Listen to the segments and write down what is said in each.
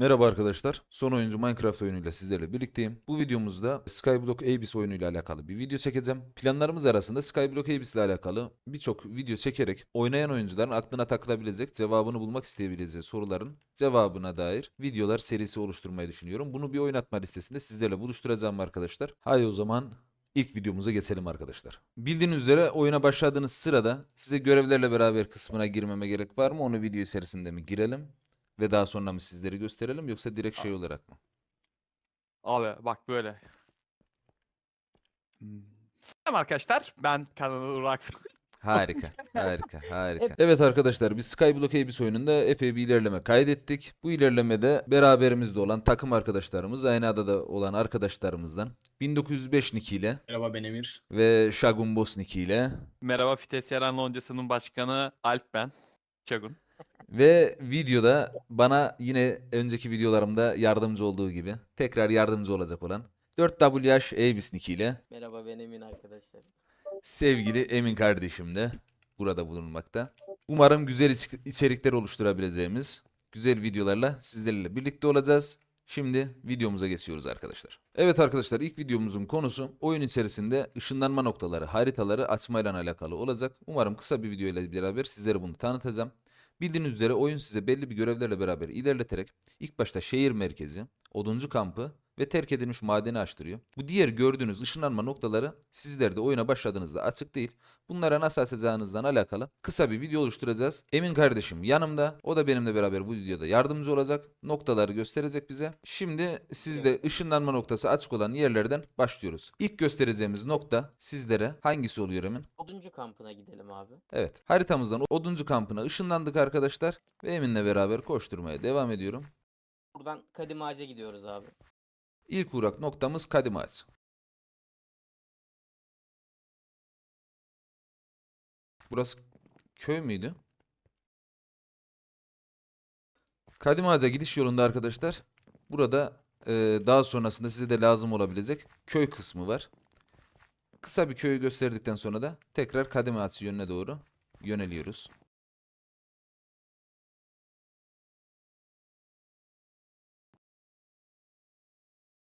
Merhaba arkadaşlar. Son oyuncu Minecraft oyunuyla sizlerle birlikteyim. Bu videomuzda Skyblock Abyss oyunuyla alakalı bir video çekeceğim. Planlarımız arasında Skyblock Abyss ile alakalı birçok video çekerek oynayan oyuncuların aklına takılabilecek, cevabını bulmak isteyebileceği soruların cevabına dair videolar serisi oluşturmayı düşünüyorum. Bunu bir oynatma listesinde sizlerle buluşturacağım arkadaşlar. Haydi o zaman İlk videomuza geçelim arkadaşlar. Bildiğiniz üzere oyuna başladığınız sırada size görevlerle beraber kısmına girmeme gerek var mı? Onu video içerisinde mi girelim? Ve daha sonra mı sizleri gösterelim yoksa direkt şey olarak mı? Abi bak böyle. Hmm. Selam arkadaşlar. Ben Kenan Urak. Harika, harika, harika. Evet arkadaşlar biz Skyblock Abyss oyununda epey bir ilerleme kaydettik. Bu ilerlemede beraberimizde olan takım arkadaşlarımız, aynı adada olan arkadaşlarımızdan 1905 Nick ile Merhaba ben Emir. ve Shagun Boss Nick ile Merhaba Fites Yaran Loncası'nın başkanı Alp ben. Çagun. Ve videoda bana yine önceki videolarımda yardımcı olduğu gibi tekrar yardımcı olacak olan 4WH Abyss Nick ile Merhaba ben Emin arkadaşlar. sevgili Emin kardeşim de burada bulunmakta. Umarım güzel iç- içerikler oluşturabileceğimiz güzel videolarla sizlerle birlikte olacağız. Şimdi videomuza geçiyoruz arkadaşlar. Evet arkadaşlar ilk videomuzun konusu oyun içerisinde ışınlanma noktaları, haritaları açmayla alakalı olacak. Umarım kısa bir video ile beraber sizlere bunu tanıtacağım. Bildiğiniz üzere oyun size belli bir görevlerle beraber ilerleterek ilk başta şehir merkezi, oduncu kampı ve terk edilmiş madeni açtırıyor. Bu diğer gördüğünüz ışınlanma noktaları sizler de oyuna başladığınızda açık değil. Bunlara nasıl açacağınızdan alakalı kısa bir video oluşturacağız. Emin kardeşim yanımda. O da benimle beraber bu videoda yardımcı olacak. Noktaları gösterecek bize. Şimdi sizde ışınlanma noktası açık olan yerlerden başlıyoruz. İlk göstereceğimiz nokta sizlere hangisi oluyor Emin? Oduncu kampına gidelim abi. Evet. Haritamızdan oduncu kampına ışınlandık arkadaşlar. Ve Emin'le beraber koşturmaya devam ediyorum. Buradan Kadim Ağaç'a gidiyoruz abi. İlk uğrak noktamız Kadim. Burası köy müydü? Kadim Ağaç'a gidiş yolunda arkadaşlar. Burada eee, daha sonrasında size de lazım olabilecek köy kısmı var. Kısa bir köyü gösterdikten sonra da tekrar Kadim yönüne doğru yöneliyoruz.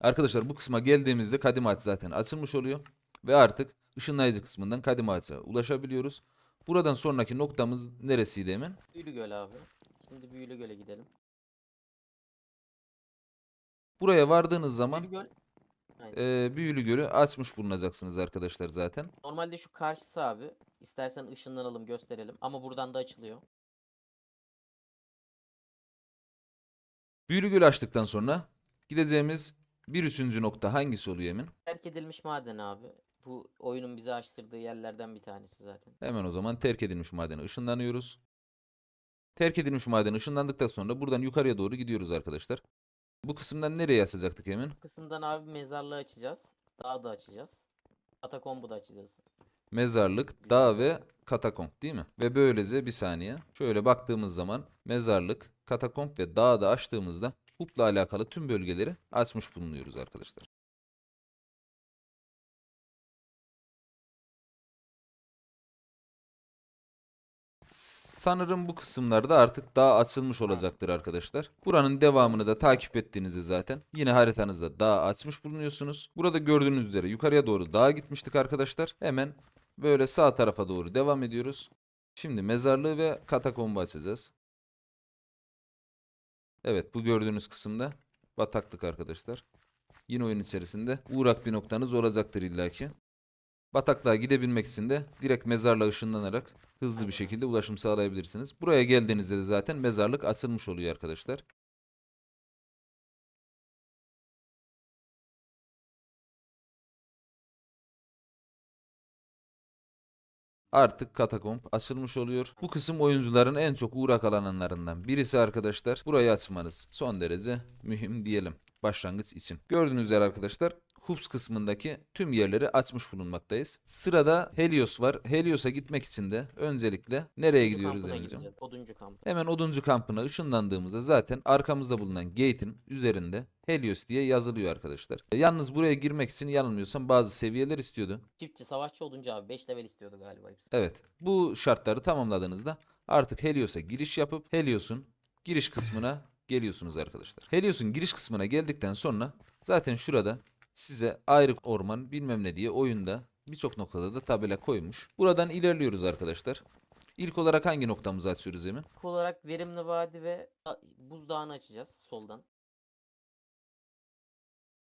Arkadaşlar bu kısma geldiğimizde kadim ağaç zaten açılmış oluyor. Ve artık ışınlayıcı kısmından kadim ağaca ulaşabiliyoruz. Buradan sonraki noktamız neresiydi Emin? Büyülü Göl abi. Şimdi Büyülü Göl'e gidelim. Buraya vardığınız zaman Büyülü Göl. E, Büyülü Gölü açmış bulunacaksınız arkadaşlar zaten. Normalde şu karşısı abi. İstersen ışınlanalım gösterelim. Ama buradan da açılıyor. Büyülü Gölü açtıktan sonra gideceğimiz bir üçüncü nokta hangisi oluyor Emin? Terk edilmiş maden abi. Bu oyunun bize açtırdığı yerlerden bir tanesi zaten. Hemen o zaman terk edilmiş madene ışınlanıyoruz. Terk edilmiş madene ışınlandıktan sonra buradan yukarıya doğru gidiyoruz arkadaşlar. Bu kısımdan nereye açacaktık Emin? Bu kısımdan abi mezarlığı açacağız. Dağı da açacağız. Katakombu da açacağız. Mezarlık, dağ ve katakomb değil mi? Ve böylece bir saniye. Şöyle baktığımız zaman mezarlık, katakomb ve dağı da açtığımızda hupla alakalı tüm bölgeleri açmış bulunuyoruz arkadaşlar. Sanırım bu kısımlarda artık dağ açılmış olacaktır arkadaşlar. Buranın devamını da takip ettiğinizde zaten yine haritanızda dağ açmış bulunuyorsunuz. Burada gördüğünüz üzere yukarıya doğru dağa gitmiştik arkadaşlar. Hemen böyle sağ tarafa doğru devam ediyoruz. Şimdi mezarlığı ve katakombu açacağız. Evet bu gördüğünüz kısımda bataklık arkadaşlar. Yine oyun içerisinde uğrak bir noktanız olacaktır illaki. Bataklığa gidebilmek için de direkt mezarla ışınlanarak hızlı bir şekilde ulaşım sağlayabilirsiniz. Buraya geldiğinizde de zaten mezarlık açılmış oluyor arkadaşlar. Artık katakomb açılmış oluyor. Bu kısım oyuncuların en çok uğrak alanlarından birisi arkadaşlar. Burayı açmanız son derece mühim diyelim başlangıç için. Gördüğünüz üzere arkadaşlar Hubs kısmındaki tüm yerleri açmış bulunmaktayız. Sırada Helios var. Helios'a gitmek için de öncelikle nereye Oduncu gidiyoruz Emre'cim? Oduncu kampı. Hemen oduncu kampına ışınlandığımızda zaten arkamızda bulunan gate'in üzerinde Helios diye yazılıyor arkadaşlar. E, Yalnız buraya girmek için yanılmıyorsam bazı seviyeler istiyordu. Çiftçi savaşçı oduncu abi. 5 level istiyordu galiba. hepsi. Evet. Bu şartları tamamladığınızda artık Helios'a giriş yapıp Helios'un giriş kısmına geliyorsunuz arkadaşlar. Helios'un giriş kısmına geldikten sonra zaten şurada size ayrı orman bilmem ne diye oyunda birçok noktada da tabela koymuş. Buradan ilerliyoruz arkadaşlar. İlk olarak hangi noktamızı açıyoruz Emin? İlk olarak verimli vadi ve buzdağını açacağız soldan.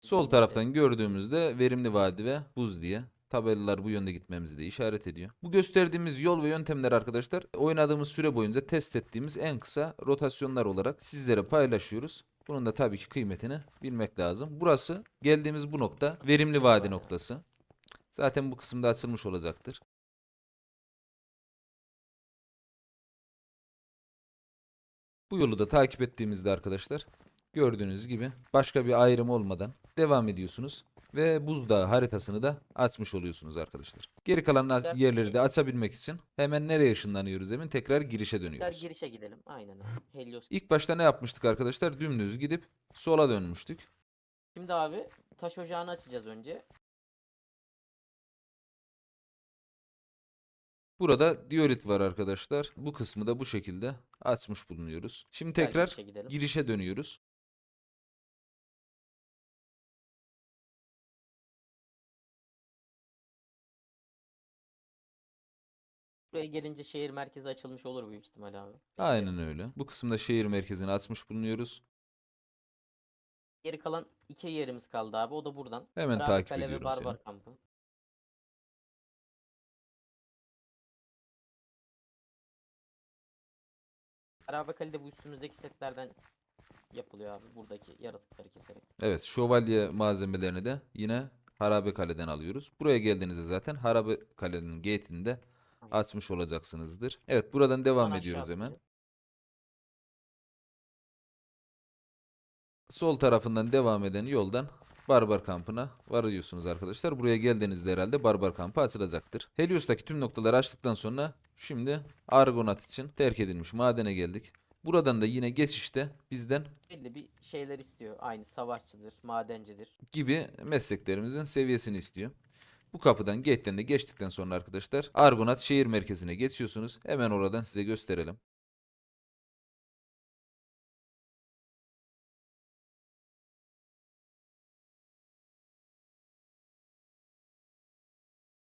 Sol taraftan gördüğümüzde verimli vadi ve buz diye tabelalar bu yönde gitmemizi de işaret ediyor. Bu gösterdiğimiz yol ve yöntemler arkadaşlar oynadığımız süre boyunca test ettiğimiz en kısa rotasyonlar olarak sizlere paylaşıyoruz. Bunun da tabii ki kıymetini bilmek lazım. Burası geldiğimiz bu nokta verimli vadi noktası. Zaten bu kısımda açılmış olacaktır. Bu yolu da takip ettiğimizde arkadaşlar gördüğünüz gibi başka bir ayrım olmadan devam ediyorsunuz ve buzdağı haritasını da açmış oluyorsunuz arkadaşlar. Geri kalan Güzel. yerleri de açabilmek için hemen nereye ışınlanıyoruz emin? Tekrar girişe Tekrar dönüyoruz. girişe gidelim. Aynen abi. Helios. İlk başta ne yapmıştık arkadaşlar? Dümdüz gidip sola dönmüştük. Şimdi abi taş ocağını açacağız önce. Burada diorit var arkadaşlar. Bu kısmı da bu şekilde açmış bulunuyoruz. Şimdi Tekrar tekrar girişe gidelim. girişe dönüyoruz. Buraya gelince şehir merkezi açılmış olur büyük ihtimal abi. Aynen öyle. Bu kısımda şehir merkezini açmış bulunuyoruz. Geri kalan iki yerimiz kaldı abi. O da buradan. Hemen Harabe takip Kale ve ediyorum Barbar seni. kampı. Harabe Kale'de bu üstümüzdeki setlerden yapılıyor abi. Buradaki yaratıkları keserek. Evet, şövalye malzemelerini de yine Harabe Kale'den alıyoruz. Buraya geldiğinizde zaten Harabe Kale'nin gate'ini de Aynen. Açmış olacaksınızdır. Evet, buradan devam ediyoruz hemen. Sol tarafından devam eden yoldan Barbar Kampı'na varıyorsunuz arkadaşlar. Buraya geldiğinizde herhalde Barbar Kampı açılacaktır. Helios'taki tüm noktaları açtıktan sonra şimdi Argonaut için terk edilmiş madene geldik. Buradan da yine geçişte bizden Belli bir şeyler istiyor. Aynı savaşçıdır, madencidir. gibi mesleklerimizin seviyesini istiyor. Bu kapıdan gate'den de geçtikten sonra arkadaşlar Argonaut şehir merkezine geçiyorsunuz. Hemen oradan size gösterelim.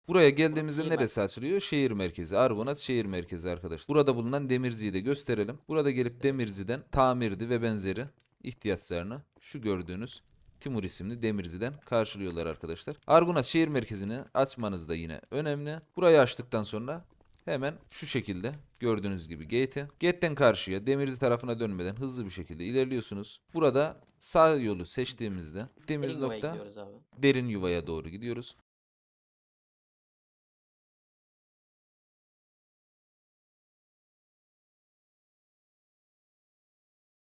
Buraya geldiğimizde neresi açılıyor? Şehir merkezi. Argonaut şehir merkezi arkadaşlar. Burada bulunan Demirci'yi de gösterelim. Burada gelip Demirci'den tamirdi ve benzeri ihtiyaçlarını şu gördüğünüz Timur isimli Demirci'den karşılıyorlar arkadaşlar. Argonaut şehir merkezini açmanız da yine önemli. Burayı açtıktan sonra hemen şu şekilde gördüğünüz gibi gate'e. Gate'den karşıya Demirci tarafına dönmeden hızlı bir şekilde ilerliyorsunuz. Burada sağ yolu seçtiğimizde gittiğimiz Derin nokta derin yuvaya doğru gidiyoruz.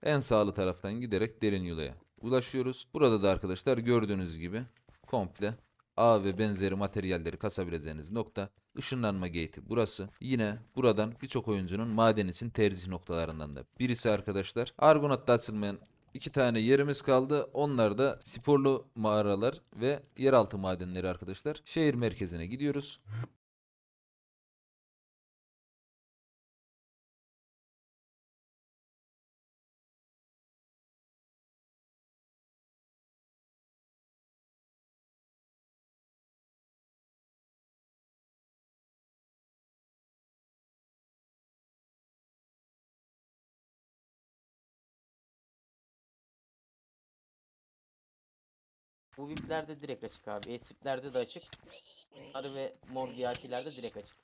En sağlı taraftan giderek derin yuvaya ulaşıyoruz. Burada da arkadaşlar gördüğünüz gibi komple ağ ve benzeri materyalleri kasabileceğiniz nokta. Işınlanma gate'i burası. Yine buradan birçok oyuncunun maden için tercih noktalarından da birisi arkadaşlar. Argonaut'ta açılmayan iki tane yerimiz kaldı. Onlar da sporlu mağaralar ve yeraltı madenleri arkadaşlar. Şehir merkezine gidiyoruz. Bu VIP'lerde direkt açık abi. Esviplerde de açık. Sarı ve mor VIP'lerde direkt açık.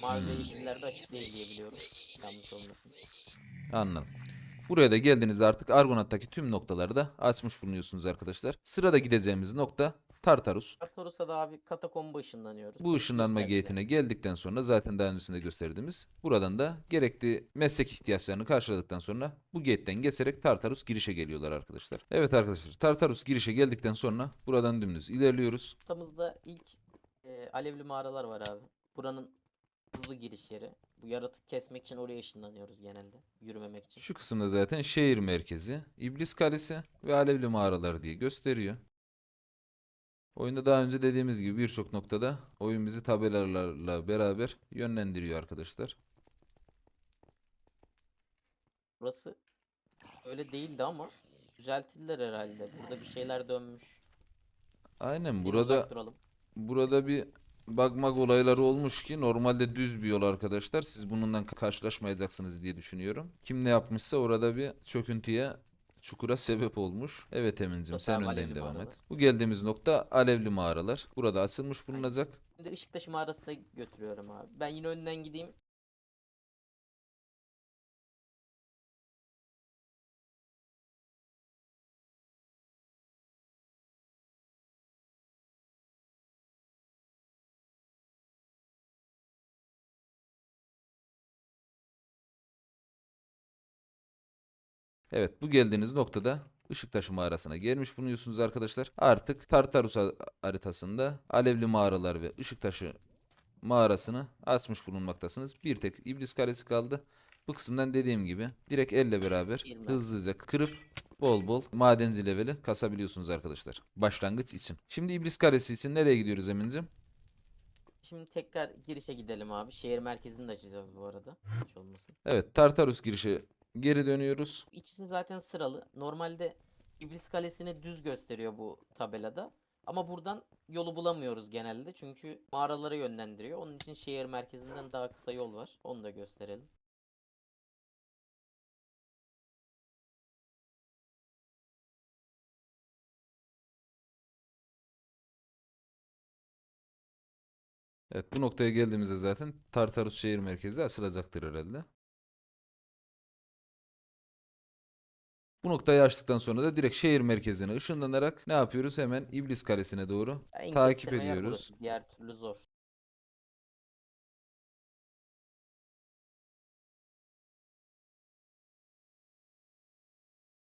Mavi ve yeşillerde açık değil diye biliyorum. Yanlış olmasın. Anladım. Buraya da geldiğinizde artık Argonaut'taki tüm noktaları da açmış bulunuyorsunuz arkadaşlar. Sırada gideceğimiz nokta Tartarus. Tartarus'a da abi katakomba ışınlanıyoruz. Bu ışınlanma gate'ine geldikten sonra zaten daha öncesinde gösterdiğimiz buradan da gerekli meslek ihtiyaçlarını karşıladıktan sonra bu gate'den geçerek Tartarus girişe geliyorlar arkadaşlar. Evet arkadaşlar Tartarus girişe geldikten sonra buradan dümdüz ilerliyoruz. Ortamızda ilk e, alevli mağaralar var abi. Buranın hızlı giriş yeri. Bu yaratık kesmek için oraya ışınlanıyoruz genelde. Yürümemek için. Şu kısımda zaten şehir merkezi, İblis Kalesi ve Alevli Mağaralar diye gösteriyor. Oyunda daha önce dediğimiz gibi birçok noktada oyun bizi tabelalarla beraber yönlendiriyor arkadaşlar. Burası Öyle değildi ama düzelttiler herhalde. Burada bir şeyler dönmüş. Aynen burada burada bir bakmak olayları olmuş ki normalde düz bir yol arkadaşlar. Siz bununla karşılaşmayacaksınız diye düşünüyorum. Kim ne yapmışsa orada bir çöküntüye çukura sebep olmuş. Evet Emin'cim sen Tamam, önden alevli devam et. mağaralar. Bu geldiğimiz nokta alevli mağaralar. Burada açılmış bulunacak. Şimdi Işıktaşı mağarasına götürüyorum abi. Ben yine önden gideyim. Evet bu geldiğiniz noktada Işıktaşı mağarasına gelmiş bulunuyorsunuz arkadaşlar. Artık Tartarus ha- haritasında alevli mağaralar ve Işıktaşı mağarasını açmış bulunmaktasınız. Bir tek iblis kalesi kaldı. Bu kısımdan dediğim gibi direkt elle beraber hızlıca kırıp bol bol madenci leveli kasabiliyorsunuz arkadaşlar. Başlangıç için. Şimdi iblis kalesi için nereye gidiyoruz Emin'cim? Şimdi tekrar girişe gidelim abi. Şehir merkezini de açacağız bu arada. Hiç olmasın. Evet Tartarus girişe geri dönüyoruz. İçisi zaten sıralı. Normalde İblis Kalesi'ni düz gösteriyor bu tabelada. Ama buradan yolu bulamıyoruz genelde. Çünkü mağaralara yönlendiriyor. Onun için şehir merkezinden daha kısa yol var. Onu da gösterelim. Evet bu noktaya geldiğimizde zaten Tartarus şehir merkezi açılacaktır herhalde. Bu noktayı açtıktan sonra da direkt şehir merkezine ışınlanarak ne yapıyoruz? Hemen İblis Kalesi'ne doğru En takip ediyoruz. burası. Diğer türlü zor.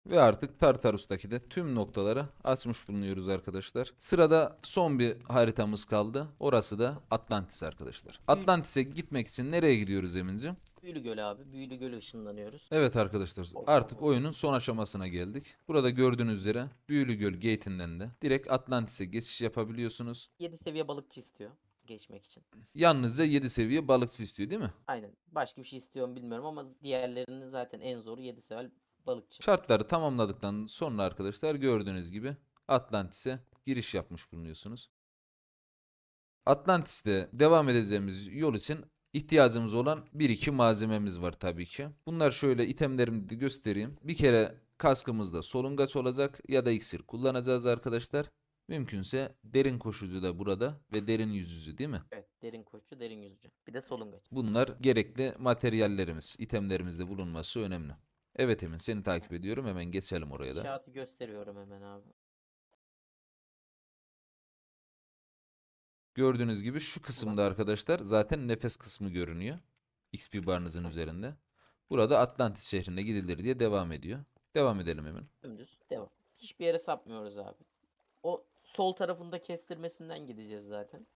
Ve artık Tartarus'taki de tüm noktaları açmış bulunuyoruz arkadaşlar. Sırada son bir haritamız kaldı. Orası da Atlantis arkadaşlar. Atlantis'e gitmek için nereye gidiyoruz Emin'cim? Büyülü Göl abi. Büyülü Göl'e ışınlanıyoruz. Evet arkadaşlar artık oyunun son aşamasına geldik. Burada gördüğünüz üzere Büyülü Göl Gate'inden de direkt Atlantis'e geçiş yapabiliyorsunuz. 7 seviye balıkçı istiyor geçmek için. Yalnızca 7 seviye balıkçı istiyor değil mi? Aynen. Başka bir şey istiyorum bilmiyorum ama diğerlerinin zaten en zoru 7 seviye balıkçı. Şartları tamamladıktan sonra arkadaşlar gördüğünüz gibi Atlantis'e giriş yapmış bulunuyorsunuz. Atlantis'te devam edeceğimiz yol için ihtiyacımız olan 1-2 malzememiz var tabii ki. Bunlar şöyle itemlerimi de göstereyim. Bir kere kaskımızda solungaç olacak ya da iksir kullanacağız arkadaşlar. Mümkünse derin koşucu da burada ve derin yüzücü değil mi? Evet. Derin koşu, derin yüzücü. Bir de solungaç. Bunlar gerekli materyallerimiz, itemlerimizde bulunması önemli. Evet Emin seni takip ediyorum. Hemen geçelim oraya da. İnşaatı gösteriyorum hemen abi. Gördüğünüz gibi şu kısımda arkadaşlar zaten nefes kısmı görünüyor. XP barınızın üzerinde. Burada Atlantis şehrine gidilir diye devam ediyor. Devam edelim hemen. Dümdüz. Devam. Hiçbir yere sapmıyoruz abi. O sol tarafında kestirmesinden gideceğiz zaten.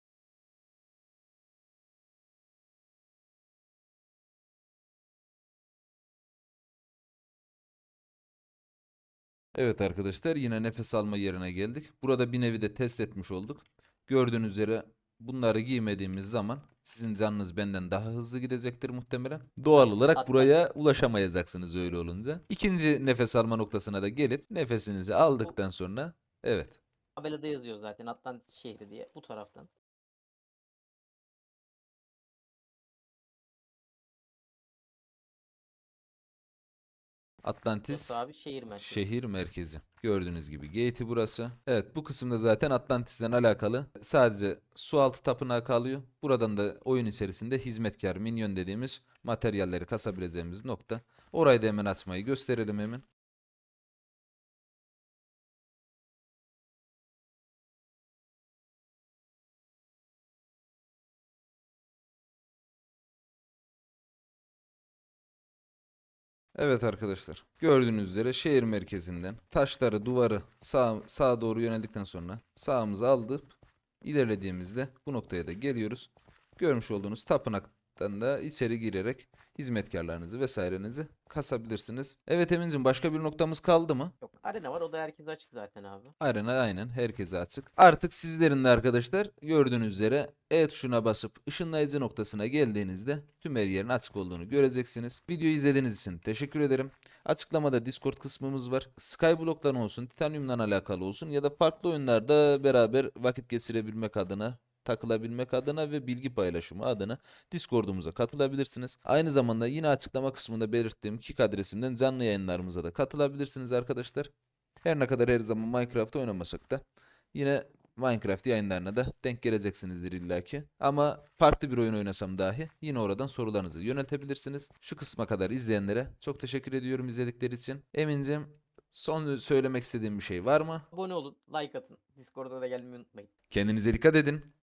Evet arkadaşlar yine nefes alma yerine geldik. Burada bir nevi de test etmiş olduk. Gördüğünüz üzere bunları giymediğimiz zaman sizin canınız benden daha hızlı gidecektir muhtemelen. Doğal olarak Hatta- buraya ulaşamayacaksınız öyle olunca. İkinci nefes alma noktasına da gelip nefesinizi aldıktan sonra evet Tabelada yazıyor zaten Atlantis şehri diye bu taraftan. Atlantis Burası abi şehir merkezi. Şehir merkezi. Gördüğünüz gibi gate'i burası. Evet bu kısımda zaten Atlantis'ten alakalı sadece sualtı tapınağı kalıyor. Buradan da oyun içerisinde hizmetkar, minyon dediğimiz materyalleri kasabileceğimiz nokta. Orayı da hemen açmayı gösterelim hemen. Evet arkadaşlar. Gördüğünüz üzere şehir merkezinden taşları, duvarı sağ, sağa doğru yöneldikten sonra sağımıza aldık. İlerlediğimizde bu noktaya da geliyoruz. Görmüş olduğunuz tapınaktan da içeri girerek hizmetkarlarınızı vesairenizi kasabilirsiniz. Evet Emin'cim başka bir noktamız kaldı mı? Yok arena var o da herkese açık zaten abi. Arena aynen herkese açık. Artık sizlerin de arkadaşlar gördüğünüz üzere E tuşuna basıp ışınlayıcı noktasına geldiğinizde tüm her yerin açık olduğunu göreceksiniz. Videoyu izlediğiniz için teşekkür ederim. Açıklamada Discord kısmımız var. Skyblock'tan olsun, Titanium'dan alakalı olsun ya da farklı oyunlarda beraber vakit geçirebilmek adına takılabilmek adına ve bilgi paylaşımı adına Discord'umuza katılabilirsiniz. Aynı zamanda yine açıklama kısmında belirttiğim Kik adresimden canlı yayınlarımıza da katılabilirsiniz arkadaşlar. Her ne kadar her zaman Minecraft oynamasak da yine Minecraft yayınlarına da denk geleceksinizdir illaki. Ama farklı bir oyun oynasam dahi yine oradan sorularınızı yöneltebilirsiniz. Şu kısma kadar izleyenlere çok teşekkür ediyorum izledikleri için. Emin'cim son söylemek istediğim bir şey var mı? Abone olun, like atın. Discord'a da gelmeyi unutmayın. Kendinize dikkat edin.